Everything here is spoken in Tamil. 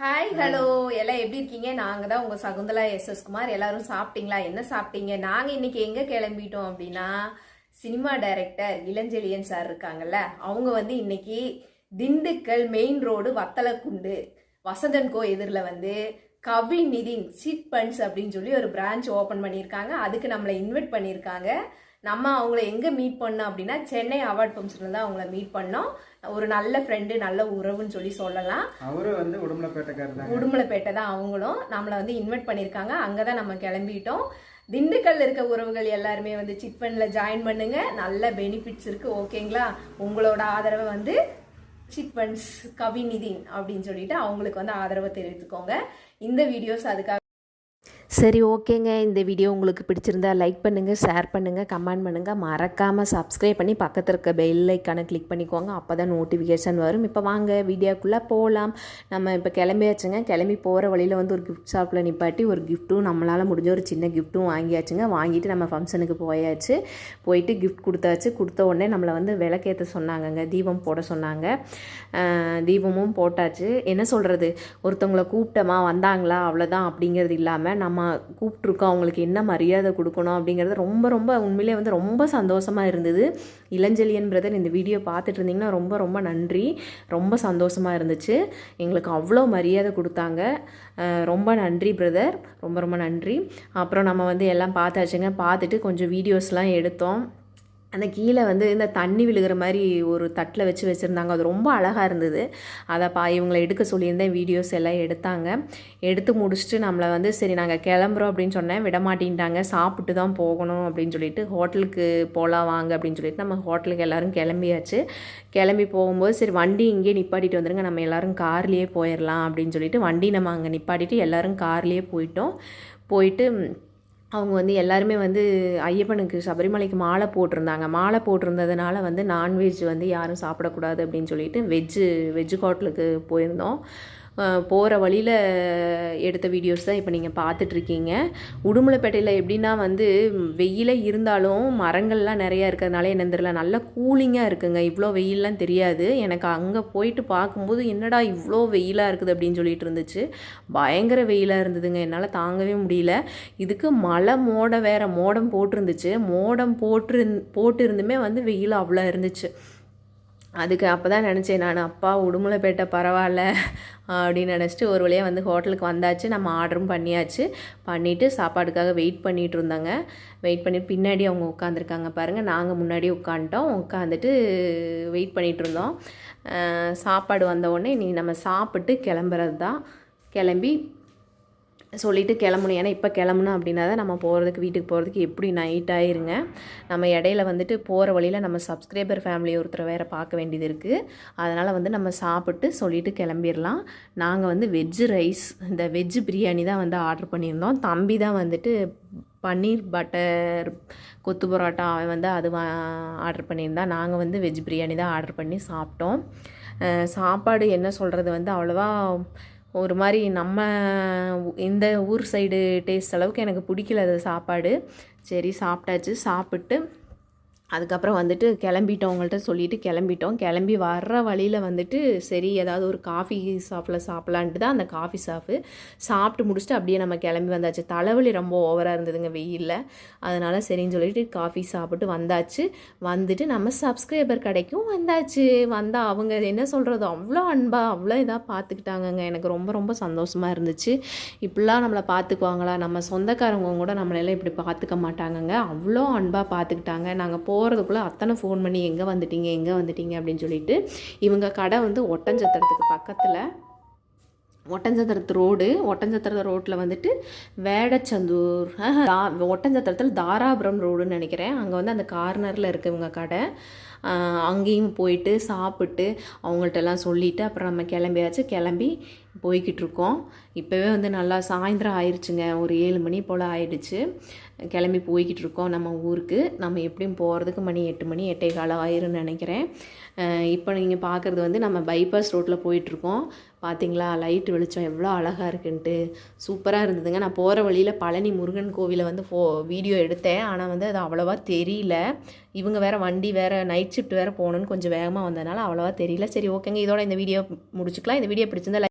ஹாய் ஹலோ எல்லாம் எப்படி இருக்கீங்க? நாங்க தான் உங்க சகுந்தலா எஸ் எஸ் குமார். எல்லாரும் சாப்பிட்டீங்களா? என்ன சாப்பிட்டீங்க? நாங்க இன்னைக்கு எங்க கிளம்பிட்டோம் அப்படின்னா சினிமா டைரக்டர் இளஞ்செழியன் சார் இருக்காங்கல்ல அவங்க வந்து இன்னைக்கு Dindigul main road Vathalagundu Vasanthan co எதிரில் வந்து கவி நிதின் சிட் பண்ட்ஸ் அப்படின்னு சொல்லி ஒரு பிரான்ச் ஓப்பன் பண்ணியிருக்காங்க. அதுக்கு நம்மளை இன்வைட் பண்ணியிருக்காங்க. நம்ம அவங்கள எங்கே மீட் பண்ணோம் அப்படின்னா சென்னை அவார்ட் ஃபங்க்ஷனில் தான் அவங்கள மீட் பண்ணோம். ஒரு நல்ல ஃப்ரெண்டு நல்ல உறவுன்னு சொல்லி சொல்லலாம். அவரு வந்து உடுமலைப்பேட்டைக்காரர் தான் உடுமலைப்பேட்டை தான் அவங்களும். நம்மளை வந்து இன்வைட் பண்ணியிருக்காங்க. அங்கே தான் நம்ம கிளம்பிட்டோம். திண்டுக்கல்ல இருக்க உறவுகள் எல்லாருமே வந்து சிட் ஃபண்டில் ஜாயின் பண்ணுங்க. நல்ல பெனிஃபிட்ஸ் இருக்கு. ஓகேங்களா உங்களோட ஆதரவை வந்து சிட் ஃபண்ட்ஸ் கவிநிதின் அப்படின்னு சொல்லிட்டு அவங்களுக்கு வந்து ஆதரவை தெரிவித்துக்கோங்க. இந்த வீடியோஸ் அதுக்காக சரி ஓகேங்க. இந்த வீடியோ உங்களுக்கு பிடிச்சிருந்தா லைக் பண்ணுங்கள் ஷேர் பண்ணுங்கள் கமெண்ட் பண்ணுங்கள் மறக்காமல் சப்ஸ்கிரைப் பண்ணி பக்கத்தில் இருக்க பெல் ஐக்கானை கிளிக் பண்ணிக்கோங்க. அப்போ தான் நோட்டிஃபிகேஷன் வரும். இப்போ வாங்க வீடியோக்குள்ளே போகலாம் நம்ம இப்போ கிளம்பியாச்சுங்க. கிளம்பி போகிற வழியில் வந்து ஒரு கிஃப்ட் ஷாப்பில் நிப்பாட்டி ஒரு கிஃப்ட்டும் நம்மளால் முடிஞ்ச ஒரு சின்ன கிஃப்ட்டும் வாங்கியாச்சுங்க. வாங்கிட்டு நம்ம ஃபங்க்ஷனுக்கு போயாச்சு. போயிட்டு கிஃப்ட் கொடுத்தாச்சு. கொடுத்த உடனே நம்மளை வந்து விளக்கேற்ற சொன்னாங்கங்க. தீபம் போட சொன்னாங்க. தீபமும் போட்டாச்சு. என்ன சொல்கிறது ஒருத்தவங்கள கூப்பிட்டோமா வந்தாங்களா? அவ்வளோதான் அப்படிங்கிறது இல்லாமல் நம்ம கூப்பிட்ருக்கோம் அவங்களுக்கு என்ன மரியாதை கொடுக்கணும் அப்படிங்கிறது ரொம்ப ரொம்ப உண்மையிலே வந்து ரொம்ப சந்தோஷமாக இருந்தது. இளஞ்செழியன் பிரதர் இந்த வீடியோ பார்த்துட்டு இருந்தீங்கன்னா ரொம்ப ரொம்ப நன்றி. ரொம்ப சந்தோஷமாக இருந்துச்சு. எங்களுக்கு அவ்வளோ மரியாதை கொடுத்தாங்க. ரொம்ப நன்றி பிரதர் ரொம்ப ரொம்ப நன்றி. அப்புறம் நம்ம வந்து எல்லாம் பார்த்தாச்சுங்க. பார்த்துட்டு கொஞ்சம் வீடியோஸ்லாம் எடுத்தோம். அந்த கீழே வந்து இந்த தண்ணி விழுகிற மாதிரி ஒரு தட்டில் வச்சு வச்சுருந்தாங்க. அது ரொம்ப அழகாக இருந்தது. அதை பா இவங்களை எடுக்க சொல்லியிருந்தேன். வீடியோஸ் எல்லாம் எடுத்தாங்க. எடுத்து முடிச்சுட்டு நம்மளை வந்து சரி நாங்கள் கிளம்புறோம் அப்படின்னு சொன்னேன். விட மாட்டேன்ட்டாங்க. சாப்பிட்டு தான் போகணும் அப்படின்னு சொல்லிட்டு ஹோட்டலுக்கு போகலாம் வாங்க அப்படின்னு சொல்லிட்டு நம்ம ஹோட்டலுக்கு எல்லோரும் கிளம்பியாச்சு. கிளம்பி போகும்போது சரி வண்டி இங்கேயே நிப்பாட்டிட்டு வந்துருங்க. நம்ம எல்லோரும் கார்லேயே போயிடலாம் அப்படின்னு சொல்லிட்டு வண்டி நம்ம அங்கே நிப்பாட்டிட்டு எல்லோரும் கார்லேயே போயிட்டோம். போயிட்டு அவங்க வந்து எல்லாருமே வந்து ஐயப்பனுக்கு சபரிமலைக்கு மாலை போட்டிருந்தாங்க. மாலை போட்டிருந்ததுனால வந்து நான்வெஜ் வந்து யாரும் சாப்பிடக்கூடாது அப்படின்னு சொல்லிட்டு வெஜ்ஜு வெஜ்ஜு ஹோட்டலுக்கு போயிருந்தோம். போகிற வழியில் எடுத்த வீடியோஸ் தான் இப்போ நீங்கள் பார்த்துட்ருக்கீங்க. உடுமலைப்பேட்டையில் எப்படின்னா வந்து வெயிலே இருந்தாலும் மரங்கள்லாம் நிறையா இருக்கிறதுனால என்ன தெரியல நல்லா கூலிங்காக இருக்குங்க. இவ்வளோ வெயில்லாம் தெரியாது. எனக்கு அங்கே போயிட்டு பார்க்கும்போது என்னடா இவ்வளோ வெயிலாக இருக்குது அப்படின்னு சொல்லிட்டு இருந்துச்சு. பயங்கர வெயிலாக இருந்ததுங்க. என்னால் தாங்கவே முடியல. இதுக்கு மழை மோடம் வேறு மோடம் போட்டிருந்துச்சு. மோடம் போட்டு போட்டு இருந்துமே வந்து வெயில் அவ்வளோ இருந்துச்சு. அதுக்கு அப்போ தான் நினச்சேன் நான் அப்பா உடுமலைப்பேட்டை பரவாயில்ல. அப்படின்னு நினச்சிட்டு ஒரு வழியாக வந்து ஹோட்டலுக்கு வந்தாச்சு. நம்ம ஆர்டரும் பண்ணியாச்சு. பண்ணிவிட்டு சாப்பாடுக்காக வெயிட் பண்ணிகிட்டு இருந்தாங்க. வெயிட் பண்ணி பின்னாடி அவங்க உட்காந்துருக்காங்க பாருங்கள் நாங்கள் முன்னாடி உட்காந்துட்டோம் உட்காந்துட்டு வெயிட் பண்ணிகிட்டு இருந்தோம். சாப்பாடு வந்த உடனே நீ நம்ம சாப்பிட்டு கிளம்புறது தான் கிளம்பி சொல்லிவிட்டு கிளம்பணும். ஏன்னா இப்போ கிளம்பணும் அப்படின்னா தான் நம்ம போகிறதுக்கு வீட்டுக்கு போகிறதுக்கு எப்படி நைட் ஆயிருங்க. நம்ம இடையில வந்துட்டு போகிற வழியில் நம்ம சப்ஸ்கிரைபர் ஃபேமிலி ஒருத்தரை வேறு பார்க்க வேண்டியது இருக்குது அதனால் வந்து நம்ம சாப்பிட்டு சொல்லிவிட்டு கிளம்பிடலாம். நாங்கள் வந்து வெஜ்ஜு ரைஸ் இந்த வெஜ்ஜு பிரியாணி தான் வந்து ஆர்டர் பண்ணியிருந்தோம். தம்பி தான் வந்துட்டு பன்னீர் பட்டர் கொத்து பரோட்டா அவன் வந்து அது ஆர்டர் பண்ணியிருந்தான் நாங்கள் வந்து வெஜ் பிரியாணி தான் ஆர்டர் பண்ணி சாப்பிட்டோம். சாப்பாடு என்ன சொல்கிறது வந்து அவ்வளோவா ஒரு மாதிரி நம்ம இந்த ஊர் சைடு டேஸ்ட் அளவுக்கு எனக்கு பிடிக்கல அது சாப்பாடு. சரி சாப்பிட்டாச்சு. சாப்பிட்டு அதுக்கப்புறம் வந்துட்டு கிளம்பிட்டோம் அவங்கள்ட்ட சொல்லிட்டு கிளம்பிட்டோம். கிளம்பி வர்ற வழியில் வந்துட்டு சரி ஏதாவது ஒரு காஃபி ஷாப்பில் சாப்பிட்லான்ட்டு தான் அந்த காஃபி ஷாப்பு சாப்பிட்டு முடிச்சுட்டு அப்படியே நம்ம கிளம்பி வந்தாச்சு. தலைவலி ரொம்ப ஓவராக இருந்ததுங்க வெயிலில். அதனால் சரின்னு சொல்லிட்டு காஃபி சாப்பிட்டு வந்தாச்சு. வந்துட்டு நம்ம சப்ஸ்கிரைபர் கடைக்கும் வந்தாச்சு. வந்தால் அவங்க என்ன சொல்கிறது அவ்வளோ அன்பா அவ்வளோ இதாக பார்த்துக்கிட்டாங்கங்க எனக்கு ரொம்ப ரொம்ப சந்தோஷமாக இருந்துச்சு. இப்படிலாம் நம்மளை பார்த்துக்குவாங்களா நம்ம சொந்தக்காரங்க கூட நம்மளெல்லாம் இப்படி பார்த்துக்க மாட்டாங்கங்க. அவ்வளோ அன்பாக பார்த்துக்கிட்டாங்க நாங்கள் போ போகிறதுக்குள்ளே அத்தனை ஃபோன் பண்ணி எங்கே வந்துட்டீங்க? எங்கே வந்துட்டீங்க? அப்படின்னு சொல்லிட்டு இவங்க கடை வந்து ஒட்டஞ்சத்திரத்துக்கு பக்கத்தில் ஒட்டஞ்சத்திரத்து ரோடு ஒட்டஞ்சத்திரத்து ரோட்டில் வந்துட்டு வேடச்சந்தூர் ஒட்டஞ்சத்திரத்தில் தாராபுரம் ரோடுன்னு நினைக்கிறேன். அங்கே வந்து அந்த கார்னரில் இருக்கு இவங்க கடை. அங்கேயும் போயிட்டு சாப்பிட்டு அவங்கள்ட்டெல்லாம் சொல்லிவிட்டு அப்புறம் நம்ம கிளம்பியாச்சு. கிளம்பி போய்கிட்டு இருக்கோம் இப்போவே வந்து நல்லா சாயந்தரம் ஆயிடுச்சுங்க ஒரு ஏழு மணி போல் ஆயிடுச்சு. கிளம்பி போய்கிட்டு இருக்கோம் நம்ம ஊருக்கு. நம்ம எப்படியும் போகிறதுக்கு மணி எட்டு மணி எட்டே காலம் ஆயிரும்னு நினைக்கிறேன். இப்போ நீங்கள் பார்க்குறது வந்து நம்ம பைபாஸ் ரோட்டில் போயிட்டுருக்கோம். பார்த்தீங்களா லைட் வெளிச்சம் எவ்வளோ அழகாக இருக்குன்ட்டு. சூப்பராக இருந்ததுங்க. நான் போகிற வழியில் பழனி முருகன் கோவிலை வந்து ஃபோ வீடியோ எடுத்தேன். ஆனால் வந்து அது அவ்வளோவா தெரியல. இவங்க வேறு வண்டி வேறு நைட் ஷிஃப்ட் வேறு போகணுன்னு கொஞ்சம் வேகமாக வந்ததுனால அவ்வளோவா தெரியல. சரி ஓகேங்க. இதோட இந்த வீடியோ முடிச்சுக்கலாம். இந்த வீடியோ பிடிச்சிருந்தா